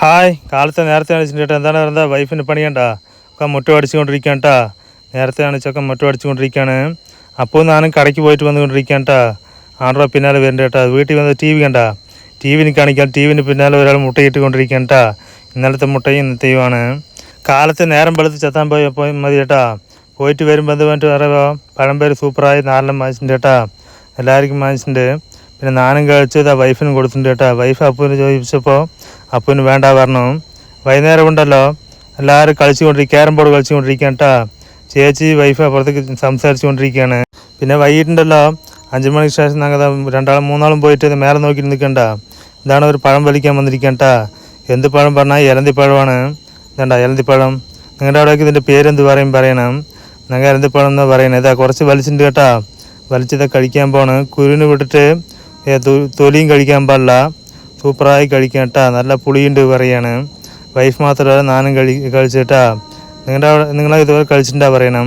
Hi. കാലത്തെ നേരത്തെ അടിച്ചിട്ട് എന്താണ് എന്താ വൈഫിന് പണിയണ്ട? ഒക്കെ മുറ്റം അടിച്ചുകൊണ്ടിരിക്കാൻ കേട്ടാ നേരത്തെ അണിച്ചൊക്കെ മുറ്റം അടിച്ചുകൊണ്ടിരിക്കുകയാണ്. അപ്പോൾ ഞാനും കടയ്ക്ക് പോയിട്ട് വന്നുകൊണ്ടിരിക്കാൻ കേട്ടാ ആണ്ടോ പിന്നാലെ വരണ്ട കേട്ടാ വീട്ടിൽ വന്ന് ടി വി കണ്ട. ടി വിന് കാണിക്കാൻ ടി വിന് പിന്നാലെ ഒരാൾ മുട്ടയിട്ട് കൊണ്ടിരിക്കുകയാണ് കേട്ടാ ഇന്നലത്തെ മുട്ടയും ഇന്നത്തെയുമാണ് കാലത്ത് നേരം വെളുത്ത് ചെത്താൻ പോയി പോയി മതി കേട്ടാ പോയിട്ട് വരുമ്പോൾ എന്ത് പറഞ്ഞിട്ട് പറയുമ്പോൾ പഴംപേര് സൂപ്പറായി നാലെണ്ണം വാങ്ങിച്ചിട്ടുണ്ട് കേട്ടാ എല്ലാവർക്കും വാങ്ങിച്ചിട്ടുണ്ട്. പിന്നെ നാനും കഴിച്ചത് ആ വൈഫിനും കൊടുത്തിട്ടുണ്ട് കേട്ടോ. വൈഫ് അപ്പുവിന് ചോദിച്ചപ്പോൾ അപ്പുവിന് വേണ്ട പറഞ്ഞു. വൈകുന്നേരം ഉണ്ടല്ലോ. എല്ലാവരും കളിച്ചുകൊണ്ടിരിക്കും ക്യാരം ബോർഡ് കളിച്ചുകൊണ്ടിരിക്കുകയാണ് കേട്ടോ. ചേച്ചി വൈഫ് അപ്പുറത്തേക്ക് സംസാരിച്ചുകൊണ്ടിരിക്കുകയാണ് പിന്നെ വൈകിട്ടുണ്ടല്ലോ. അഞ്ച് മണിക്ക് ശേഷം ഞങ്ങൾ രണ്ടാളും മൂന്നാളും പോയിട്ട് മേലെ നോക്കി നിൽക്കണ്ട ഇതാണ് ഒരു പഴം വലിക്കാൻ വന്നിരിക്കണ്ട എന്ത് പഴം പറഞ്ഞാൽ ഇലന്തിപ്പഴമാണ് ഇതണ്ട ഇലന്തിപ്പഴം നിങ്ങളുടെ അവിടേക്ക് ഇതിന്റെ പേരെന്ത് പറയും പറയണം. ഞങ്ങൾ ഇലന്തിപ്പഴം എന്ന് പറയണേ ഇതാ കുറച്ച് വലിച്ചിട്ടുണ്ട് കേട്ടാ. വലിച്ചത് കഴിക്കാൻ പോണ്. കുരുവിന് വിട്ടിട്ട് തൊലിയും കഴിക്കാൻ പാടില്ല. സൂപ്പറായി കഴിക്കാം കേട്ടാ നല്ല പുളിയുണ്ട് പറയാണ്. വൈഫ് മാത്രമല്ല നാനും കഴി കഴിച്ചിട്ടാ. നിങ്ങളുടെ അവിടെ നിങ്ങളെ ഇതുപോലെ കഴിച്ചിട്ടുണ്ടാ പറയണം.